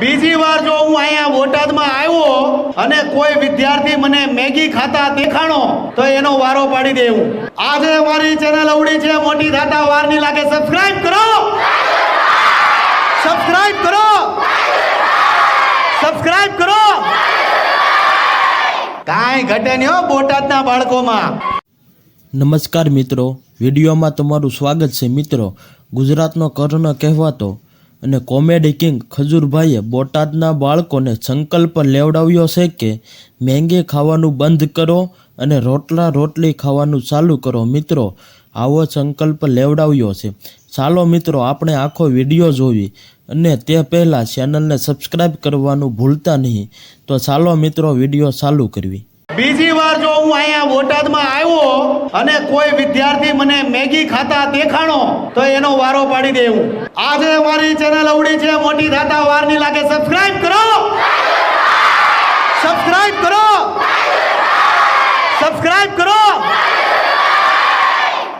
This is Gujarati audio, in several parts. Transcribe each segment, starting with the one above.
બીજી વાર જો હું અહીંયા બોટાદમાં આવ્યો અને કોઈ વિદ્યાર્થી મને મેગી ખાતા દેખાણો, તો એનો વારો પાડી દેવું આજે મારી ચેનલ અવડી છે, મોટી થતા વારની લાગે. સબસ્ક્રાઇબ કરો! સબસ્ક્રાઇબ કરો! સબસ્ક્રાઇબ કરો! કાંઈ ઘટે નહીં હો બોટાદના બાળકોમાં. નમસ્કાર મિત્રો, વિડીયોમાં તમારું સ્વાગત છે મિત્રો. ગુજરાતનો કર્ણ કહેવાતો અને કોમેડી કિંગ ખજૂરભાઈએ બોટાદના બાળકોને સંકલ્પ લેવડાવ્યો છે કે મેંગી ખાવાનું બંધ કરો અને રોટલા રોટલી ખાવાનું ચાલુ કરો. મિત્રો, આવો સંકલ્પ લેવડાવ્યો છે. ચાલો મિત્રો, આપણે આખો વીડિયો જોવી અને તે પહેલાં ચેનલને સબસ્ક્રાઈબ કરવાનું ભૂલતા નહીં. તો ચાલો મિત્રો, વીડિયો ચાલુ કરવી. બીજી વાર જો હું અહીંયા બોટાદમાં આવ્યો અને કોઈ વિદ્યાર્થી મને મેગી ખાતા દેખાણો, તો એનો વારો પાડી દેવું આજે અમારી ચેનલ અવડી છે, મોટી થતા વાર નહીં લાગે. સબસ્ક્રાઇબ કરો! સબસ્ક્રાઇબ કરો! સબસ્ક્રાઇબ કરો!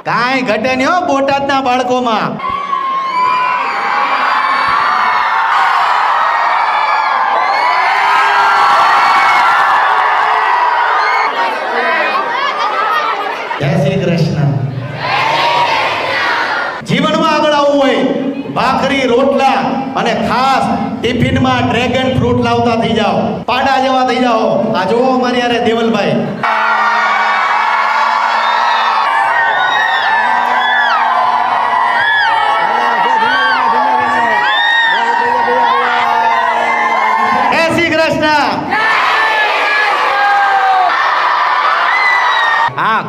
કાંઈ ઘટે નહીં હો બોટાદના બાળકોમાં. જય શ્રી કૃષ્ણ. જીવનમાં આગળ આવવું હોય, ભાખરી, રોટલા અને ખાસ ટિફિનમાં ડ્રેગન ફ્રૂટ લાવતા થઈ જાઓ. પાડા જેવા થઈ જાઓ. આ જોવો મારી યારે દેવલભાઈ.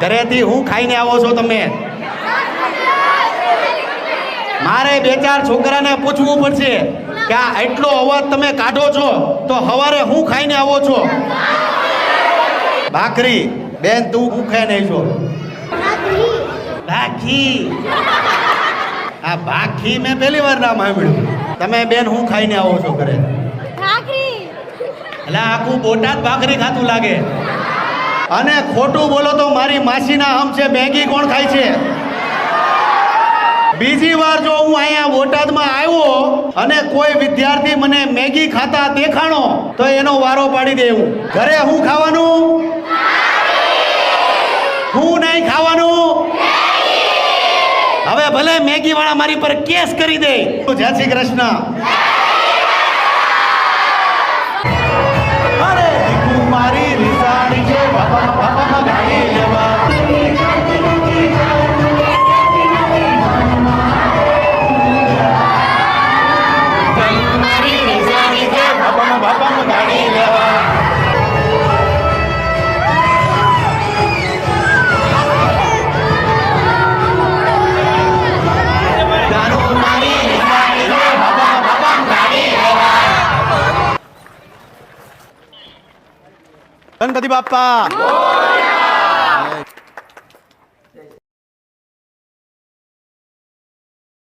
ઘરેથી હું ખાઈને આવો છો તમે? મારે બે ચાર છોકરાને પૂછવું પડશે કે આ એટલો અવાજ તમે કાઢો છો તો સવારે હું ખાઈને આવો છો? ભાખરી બેન તું હું ખાઈને આવી છો ભાખી. આ ભાખી મેં પહેલી વાર નામ સાંભળ્યું. તમે બેન હું ખાઈને આવો છો ઘરે? એટલે આખું બોટાદ ભાખરી ખાતું લાગે. અને ખોટું બોલો તો મારી માસીના હમ છે, મેગી કોણ ખાય છે? બીજી વાર જો હું અહીંયા બોટાદમાં આવ્યો અને કોઈ વિદ્યાર્થી મને મેગી ખાતા દેખાણો, તો એનો વારો પાડી દેવું ઘરે હું ખાવાનું? હું નહીં ખાવાનું? હવે ભલે મેગી વાળા મારી પર કેસ કરી દે. જય Shri Krishna. Dan tadi Bapak.